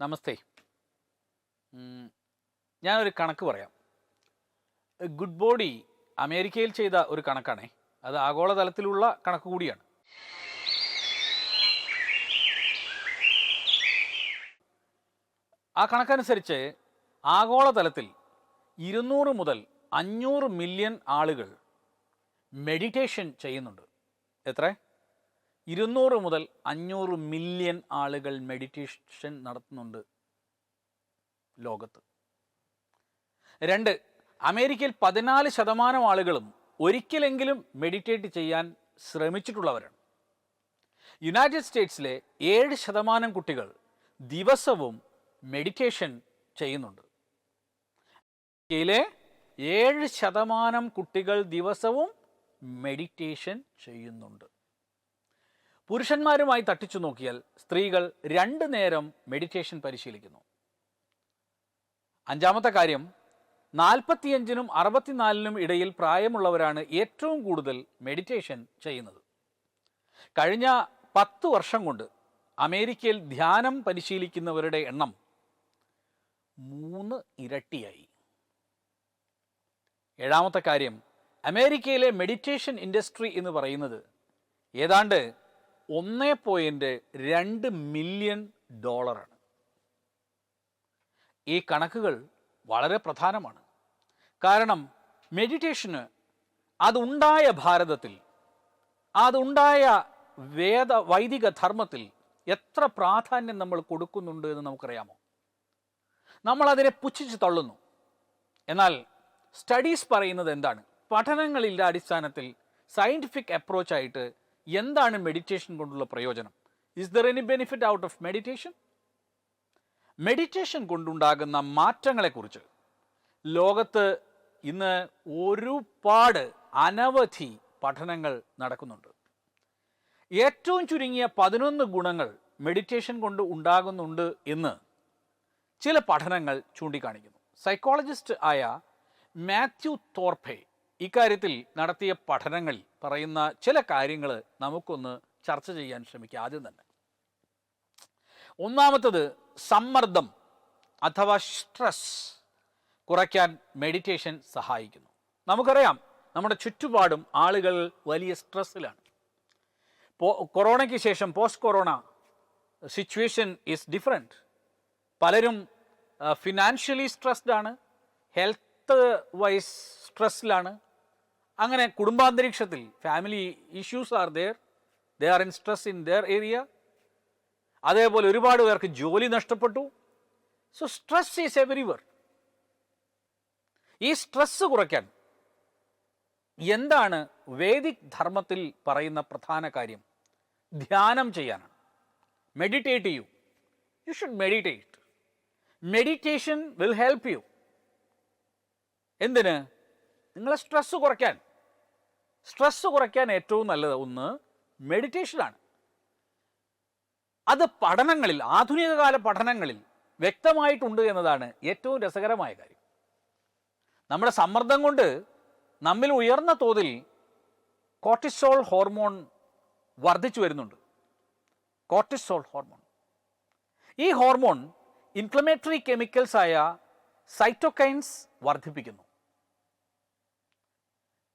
നമസ്തേ. ഞാനൊരു കണക്ക് പറയാം. ഗുഡ് ബോഡി അമേരിക്കയിൽ ചെയ്ത ഒരു കണക്കാണേ. അത് ആഗോളതലത്തിലുള്ള കണക്ക് കൂടിയാണ്. ആ കണക്കനുസരിച്ച് ആഗോളതലത്തിൽ ഇരുന്നൂറ് മുതൽ അഞ്ഞൂറ് മില്യൺ ആളുകൾ മെഡിറ്റേഷൻ ചെയ്യുന്നുണ്ട്. എത്ര? ഇരുന്നൂറ് മുതൽ അഞ്ഞൂറ് മില്യൺ ആളുകൾ മെഡിറ്റേഷൻ നടത്തുന്നുണ്ട് ലോകത്ത്. രണ്ട് അമേരിക്കയിൽ പതിനാല് ശതമാനം ആളുകളും ഒരിക്കലെങ്കിലും മെഡിറ്റേറ്റ് ചെയ്യാൻ ശ്രമിച്ചിട്ടുള്ളവരാണ്. യുണൈറ്റഡ് സ്റ്റേറ്റ്സിലെ ഏഴ് ശതമാനം കുട്ടികൾ ദിവസവും മെഡിറ്റേഷൻ ചെയ്യുന്നുണ്ട്. ഇന്ത്യയിലെ ഏഴ് ശതമാനം കുട്ടികൾ ദിവസവും മെഡിറ്റേഷൻ ചെയ്യുന്നുണ്ട്. പുരുഷന്മാരുമായി തട്ടിച്ചു നോക്കിയാൽ സ്ത്രീകൾ രണ്ട് നേരം മെഡിറ്റേഷൻ പരിശീലിക്കുന്നു. അഞ്ചാമത്തെ കാര്യം നാൽപ്പത്തിയഞ്ചിനും അറുപത്തിനാലിനും ഇടയിൽ പ്രായമുള്ളവരാണ് ഏറ്റവും കൂടുതൽ മെഡിറ്റേഷൻ ചെയ്യുന്നത്. കഴിഞ്ഞ പത്ത് വർഷം കൊണ്ട് അമേരിക്കയിൽ ധ്യാനം പരിശീലിക്കുന്നവരുടെ എണ്ണം മൂന്ന് ഇരട്ടിയായി. ഏഴാമത്തെ കാര്യം അമേരിക്കയിലെ മെഡിറ്റേഷൻ ഇൻഡസ്ട്രി എന്ന് പറയുന്നത് ഏതാണ്ട് ഒന്ന് പോയിന്റ് രണ്ട് മില്യൺ ഡോളറാണ്. ഈ കണക്കുകൾ വളരെ പ്രധാനമാണ്. കാരണം മെഡിറ്റേഷന് അതുണ്ടായ ഭാരതത്തിൽ അതുണ്ടായ വേദ വൈദിക ധർമ്മത്തിൽ എത്ര പ്രാധാന്യം നമ്മൾ കൊടുക്കുന്നുണ്ട് എന്ന് നമുക്കറിയാമോ? നമ്മൾ അതിനെ പുച്ഛിച്ച് തള്ളുന്നു. എന്നാൽ സ്റ്റഡീസ് പറയുന്നത് എന്താണ്? പഠനങ്ങളിന്റെ അടിസ്ഥാനത്തിൽ സയന്റിഫിക് അപ്രോച്ചായിട്ട് എന്താണ് മെഡിറ്റേഷൻ കൊണ്ടുള്ള പ്രയോജനം? Is there any benefit out of meditation meditation കൊണ്ടുണ്ടാകുന്ന മാറ്റങ്ങളെക്കുറിച്ച്. ലോകത്ത് ഇന്ന് ഒരുപാട് അനവധി പഠനങ്ങൾ നടക്കുന്നുണ്ട്. ഏറ്റവും ചുരുങ്ങിയ പതിനൊന്ന് ഗുണങ്ങൾ മെഡിറ്റേഷൻ കൊണ്ട് ഉണ്ടാകുന്നുണ്ട് എന്ന് ചില പഠനങ്ങൾ ചൂണ്ടിക്കാണിക്കുന്നു. സൈക്കോളജിസ്റ്റ് ആയ മാത്യു തോർപ്പെ ഇക്കാര്യത്തിൽ നടത്തിയ പഠനങ്ങൾ പറയുന്ന ചില കാര്യങ്ങൾ നമുക്കൊന്ന് ചർച്ച ചെയ്യാൻ ശ്രമിക്കുക ആദ്യം തന്നെ. ഒന്നാമത്തത് സമ്മർദ്ദം അഥവാ സ്ട്രെസ് കുറയ്ക്കാൻ മെഡിറ്റേഷൻ സഹായിക്കുന്നു. നമുക്കറിയാം നമ്മുടെ ചുറ്റുപാടും ആളുകൾ വലിയ സ്ട്രെസ്സിലാണ് കൊറോണയ്ക്ക് ശേഷം post corona situation is different പലരും ഫിനാൻഷ്യലി സ്ട്രെസ്ഡ് ആണ്. ഹെൽത്ത് വൈസ് സ്ട്രെസ്സിലാണ് അങ്ങനെ കുടുംബാന്തരീക്ഷത്തിൽ family issues are there they are in stress in their area അതേപോലെ ഒരുപാട് പേർക്ക് ജോലി നഷ്ടപ്പെട്ടു. സോ സ്ട്രെസ് ഈസ് എവരിവർ ഈ സ്ട്രെസ് കുറയ്ക്കാൻ എന്താണ് വേദിക് ധർമ്മത്തിൽ പറയുന്ന പ്രധാന കാര്യം? ധ്യാനം ചെയ്യാനാണ്. മെഡിറ്റേറ്റ് ചെയ്യൂ. You should meditate meditation will help you എന്തിന്? നിങ്ങളെ സ്ട്രെസ്സ് കുറയ്ക്കാൻ. സ്ട്രെസ്സ് കുറയ്ക്കാൻ ഏറ്റവും നല്ലത് ഒന്ന് മെഡിറ്റേഷനാണ് അത് പഠനങ്ങളിൽ ആധുനിക കാല പഠനങ്ങളിൽ വ്യക്തമായിട്ടുണ്ട് എന്നതാണ് ഏറ്റവും രസകരമായ കാര്യം. നമ്മുടെ സമ്മർദ്ദം കൊണ്ട് നമ്മിൽ ഉയർന്ന തോതിൽ കോർട്ടിസോൾ ഹോർമോൺ വർദ്ധിച്ചു വരുന്നുണ്ട്. കോർട്ടിസോൾ ഹോർമോൺ ഈ ഹോർമോൺ ഇൻഫ്ലമേറ്ററി കെമിക്കൽസായ സൈറ്റോകൈൻസ് വർദ്ധിപ്പിക്കുന്നു.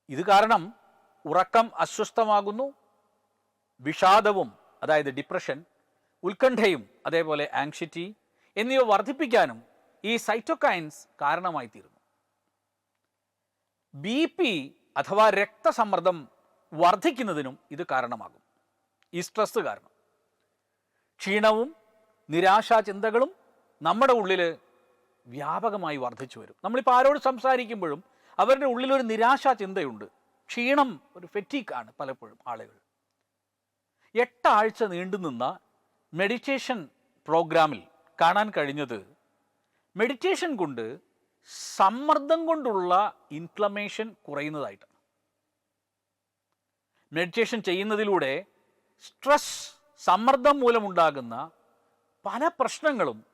ഇത് കാരണം ഉറക്കം അസ്വസ്ഥമാകുന്നു വിഷാദവും അതായത് ഡിപ്രഷൻ ഉത്കണ്ഠയും അതേപോലെ ആങ്ഷിറ്റി എന്നിവ വർദ്ധിപ്പിക്കാനും ഈ സൈറ്റോകൈൻസ് കാരണമായി തീരുന്നു. ബി പി അഥവാ രക്തസമ്മർദ്ദം വർദ്ധിക്കുന്നതിനും ഇത് കാരണമാകും. ഈ സ്ട്രെസ് കാരണം. ക്ഷീണവും നിരാശാ ചിന്തകളും നമ്മുടെ ഉള്ളിൽ വ്യാപകമായി വർദ്ധിച്ചു വരും. നമ്മളിപ്പോൾ ആരോട് സംസാരിക്കുമ്പോഴും അവരുടെ ഉള്ളിലൊരു നിരാശാ ചിന്തയുണ്ട്. ക്ഷീണം ഒരു ഫെറ്റീക്കാണ് പലപ്പോഴും ആളുകൾ. എട്ടാഴ്ച നീണ്ടുനിന്ന മെഡിറ്റേഷൻ പ്രോഗ്രാമിൽ കാണാൻ കഴിഞ്ഞത് മെഡിറ്റേഷൻ കൊണ്ട് സമ്മർദ്ദം കൊണ്ടുള്ള ഇൻഫ്ലമേഷൻ കുറയുന്നതായിട്ടാണ്. മെഡിറ്റേഷൻ ചെയ്യുന്നതിലൂടെ സ്ട്രെസ് സമ്മർദ്ദം മൂലമുണ്ടാകുന്ന പല പ്രശ്നങ്ങളും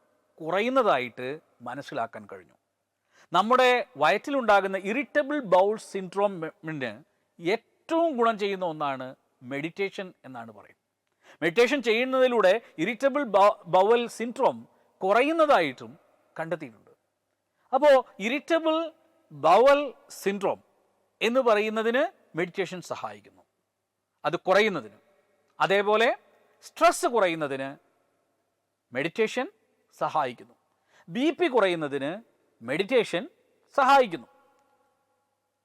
കുറയുന്നതായിട്ട് മനസ്സിലാക്കാൻ കഴിഞ്ഞു. നമ്മുടെ വയറ്റിലുണ്ടാകുന്ന ഇറിറ്റബിൾ ബൗൾ സിൻഡ്രോമിന് ഏറ്റവും ഗുണം ചെയ്യുന്ന ഒന്നാണ് മെഡിറ്റേഷൻ എന്നാണ് പറയുന്നത്. മെഡിറ്റേഷൻ ചെയ്യുന്നതിലൂടെ ഇറിറ്റബിൾ ബവൽ സിൻഡ്രോം കുറയുന്നതായിട്ടും കണ്ടെത്തിയിട്ടുണ്ട്. അപ്പോൾ ഇറിറ്റബിൾ ബവൽ സിൻഡ്രോം എന്ന് പറയുന്നതിന് മെഡിറ്റേഷൻ സഹായിക്കുന്നു. അത് കുറയുന്നതിന്. അതേപോലെ സ്ട്രെസ് കുറയുന്നതിന് മെഡിറ്റേഷൻ സഹായിക്കുന്നു. ബി പി കുറയുന്നതിന് മെഡിറ്റേഷൻ സഹായിക്കുന്നു.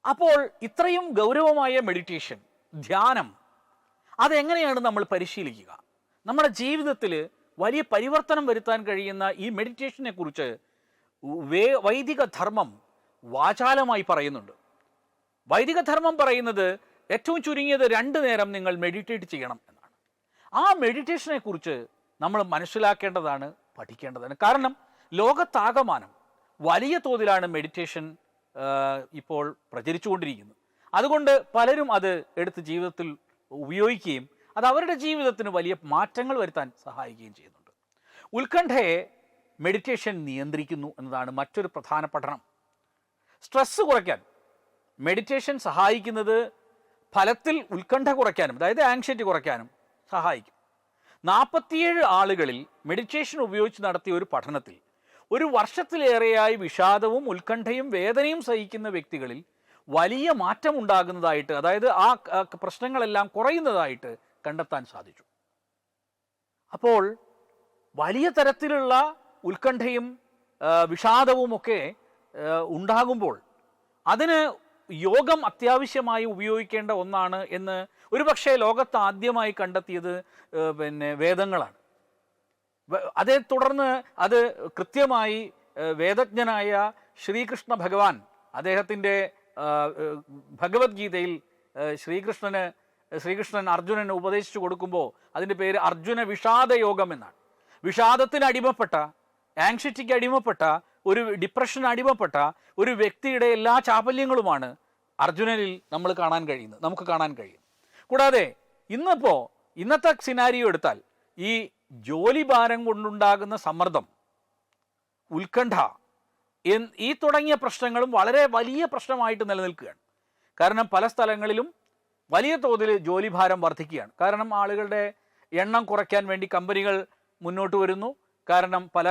അപ്പോൾ ഇത്രയും ഗൗരവമായ മെഡിറ്റേഷൻ ധ്യാനം അതെങ്ങനെയാണ് നമ്മൾ പരിശീലിക്കുക? നമ്മുടെ ജീവിതത്തിൽ വലിയ പരിവർത്തനം വരുത്താൻ കഴിയുന്ന ഈ മെഡിറ്റേഷനെ കുറിച്ച് വേ വൈദിക ധർമ്മം വാചാലമായി പറയുന്നുണ്ട്. വൈദിക ധർമ്മം പറയുന്നത് ഏറ്റവും ചുരുങ്ങിയത് രണ്ട് നേരം നിങ്ങൾ മെഡിറ്റേറ്റ് ചെയ്യണം എന്നാണ്. ആ മെഡിറ്റേഷനെ കുറിച്ച് നമ്മൾ മനസ്സിലാക്കേണ്ടതാണ് പഠിക്കേണ്ടതാണ്. കാരണം ലോകത്താകമാനം വലിയ തോതിലാണ് മെഡിറ്റേഷൻ ഇപ്പോൾ പ്രചരിച്ചുകൊണ്ടിരിക്കുന്നത്. അതുകൊണ്ട് പലരും അത് എടുത്ത് ജീവിതത്തിൽ ഉപയോഗിക്കുകയും അത് അവരുടെ ജീവിതത്തിന് വലിയ മാറ്റങ്ങൾ വരുത്താൻ സഹായിക്കുകയും ചെയ്യുന്നുണ്ട്. ഉത്കണ്ഠയെ മെഡിറ്റേഷൻ നിയന്ത്രിക്കുന്നു എന്നതാണ് മറ്റൊരു പ്രധാന പഠനം. സ്ട്രെസ്സ് കുറയ്ക്കാൻ. മെഡിറ്റേഷൻ സഹായിക്കുന്നത് ഫലത്തിൽ ഉത്കണ്ഠ കുറയ്ക്കാനും അതായത് ആങ്ഷൈറ്റി കുറയ്ക്കാനും സഹായിക്കും. നാൽപ്പത്തിയേഴ് ആളുകളിൽ മെഡിറ്റേഷൻ ഉപയോഗിച്ച് നടത്തിയ ഒരു പഠനത്തിൽ ഒരു വർഷത്തിലേറെയായി വിഷാദവും ഉത്കണ്ഠയും വേദനയും സഹിക്കുന്ന വ്യക്തികളിൽ വലിയ മാറ്റം ഉണ്ടാകുന്നതായിട്ട് അതായത് ആ പ്രശ്നങ്ങളെല്ലാം കുറയുന്നതായിട്ട് കണ്ടെത്താൻ സാധിച്ചു. അപ്പോൾ വലിയ തരത്തിലുള്ള ഉത്കണ്ഠയും ആ, വിഷാദവും ഒക്കെ ഉണ്ടാകുമ്പോൾ അതിന് യോഗം അത്യാവശ്യമായി ഉപയോഗിക്കേണ്ട ഒന്നാണ് എന്ന് ഒരുപക്ഷെ ലോകത്ത് ആദ്യമായി കണ്ടെത്തിയത് പിന്നെ വേദങ്ങളാണ്. അതേ തുടർന്ന് അത് കൃത്യമായി വേദജ്ഞനായ ശ്രീകൃഷ്ണ ഭഗവാൻ അദ്ദേഹത്തിന്റെ ഭഗവത്ഗീതയിൽ ശ്രീകൃഷ്ണന് ശ്രീകൃഷ്ണൻ അർജുനന് ഉപദേശിച്ചു കൊടുക്കുമ്പോൾ അതിന്റെ പേര് അർജുന വിഷാദയോഗം എന്നാണ്. വിഷാദത്തിന് അടിമപ്പെട്ട ആങ്ഷിറ്റിക്ക് അടിമപ്പെട്ട ഒരു ഡിപ്രഷന് അടിമപ്പെട്ട ഒരു വ്യക്തിയുടെ എല്ലാ ചാപല്യങ്ങളുമാണ് അർജുനനിൽ നമ്മൾ കാണാൻ കഴിയുന്നത് നമുക്ക് കാണാൻ കഴിയും. കൂടാതെ ഇന്നിപ്പോൾ ഇന്നത്തെ സിനാരിയോ എടുത്താൽ ഈ ജോലി ഭാരം കൊണ്ടുണ്ടാകുന്ന സമ്മർദ്ദം ഉത്കണ്ഠ ഈ തുടങ്ങിയ പ്രശ്നങ്ങളും വളരെ വലിയ പ്രശ്നമായിട്ട് നിലനിൽക്കുകയാണ്. കാരണം പല സ്ഥലങ്ങളിലും വലിയ തോതിൽ ജോലി ഭാരം വർദ്ധിക്കുകയാണ്. കാരണം ആളുകളുടെ എണ്ണം കുറയ്ക്കാൻ വേണ്ടി കമ്പനികൾ മുന്നോട്ട് വരുന്നു. കാരണം പല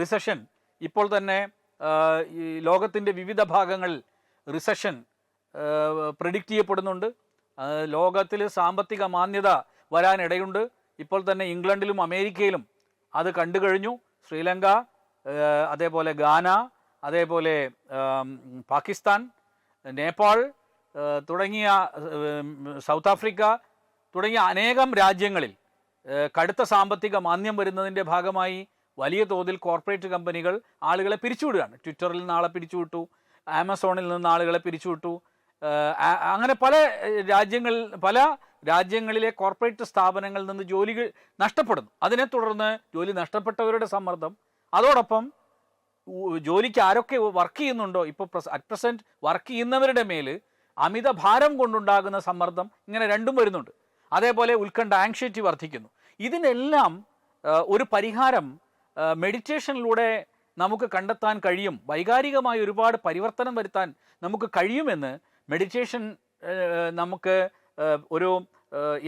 റിസഷൻ ഇപ്പോൾ തന്നെ ഈ ലോകത്തിന്റെ വിവിധ ഭാഗങ്ങളിൽ റിസഷൻ പ്രിഡിക്റ്റ് ചെയ്യപ്പെടുന്നുണ്ട്. ലോകത്തിൽ സാമ്പത്തിക മാന്യത വരാനിടയുണ്ട്. ഇപ്പോൾ തന്നെ ഇംഗ്ലണ്ടിലും അമേരിക്കയിലും അത് കണ്ടു കഴിഞ്ഞു. ശ്രീലങ്ക അതേപോലെ ഗാന അതേപോലെ പാകിസ്ഥാൻ നേപ്പാൾ തുടങ്ങിയ സൗത്ത് ആഫ്രിക്ക തുടങ്ങിയ അനേകം രാജ്യങ്ങളിൽ കടുത്ത സാമ്പത്തിക മാന്ദ്യം വരുന്നതിന്റെ ഭാഗമായി വലിയ തോതിൽ കോർപ്പറേറ്റ് കമ്പനികൾ ആളുകളെ പിരിച്ചുവിടുകയാണ്. ട്വിറ്ററിൽ നിന്ന് ആളെ പിരിച്ചുവിട്ടു ആമസോണിൽ നിന്ന് ആളുകളെ പിരിച്ചുവിട്ടു അങ്ങനെ പല രാജ്യങ്ങളിൽ പല രാജ്യങ്ങളിലെ കോർപ്പറേറ്റ് സ്ഥാപനങ്ങളിൽ നിന്ന് ജോലികൾ നഷ്ടപ്പെടുന്നു. അതിനെ തുടർന്ന് ജോലി നഷ്ടപ്പെട്ടവരുടെ സമ്മർദ്ദം. അതോടൊപ്പം ജോലിക്ക് ആരൊക്കെ വർക്ക് ചെയ്യുന്നുണ്ടോ? ഇപ്പോൾ അറ്റ് പ്രസന്റ് വർക്ക് ചെയ്യുന്നവരുടെ മേൽ അമിത ഭാരം കൊണ്ടുണ്ടാകുന്ന സമ്മർദ്ദം ഇങ്ങനെ രണ്ടും വരുന്നുണ്ട്. അതേപോലെ ഉത്കണ്ഠ ആങ്ഷ്യറ്റി വർദ്ധിക്കുന്നു. ഇതിനെല്ലാം ഒരു പരിഹാരം മെഡിറ്റേഷനിലൂടെ നമുക്ക് കണ്ടെത്താൻ കഴിയും. വൈകാരികമായി ഒരുപാട് പരിവർത്തനം വരുത്താൻ നമുക്ക് കഴിയുമെന്ന് മെഡിറ്റേഷൻ നമുക്ക് ഒരു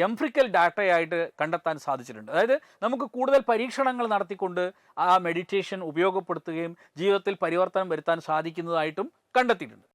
എംഫ്രിക്കൽ ഡാറ്റയായിട്ട് കണ്ടെത്താൻ സാധിച്ചിട്ടുണ്ട്. അതായത് നമുക്ക് കൂടുതൽ പരീക്ഷണങ്ങൾ നടത്തിക്കൊണ്ട് ആ മെഡിറ്റേഷൻ ഉപയോഗപ്പെടുത്തുകയും ജീവിതത്തിൽ പരിവർത്തനം വരുത്താൻ സാധിക്കുന്നതായിട്ടും കണ്ടെത്തിയിട്ടുണ്ട്.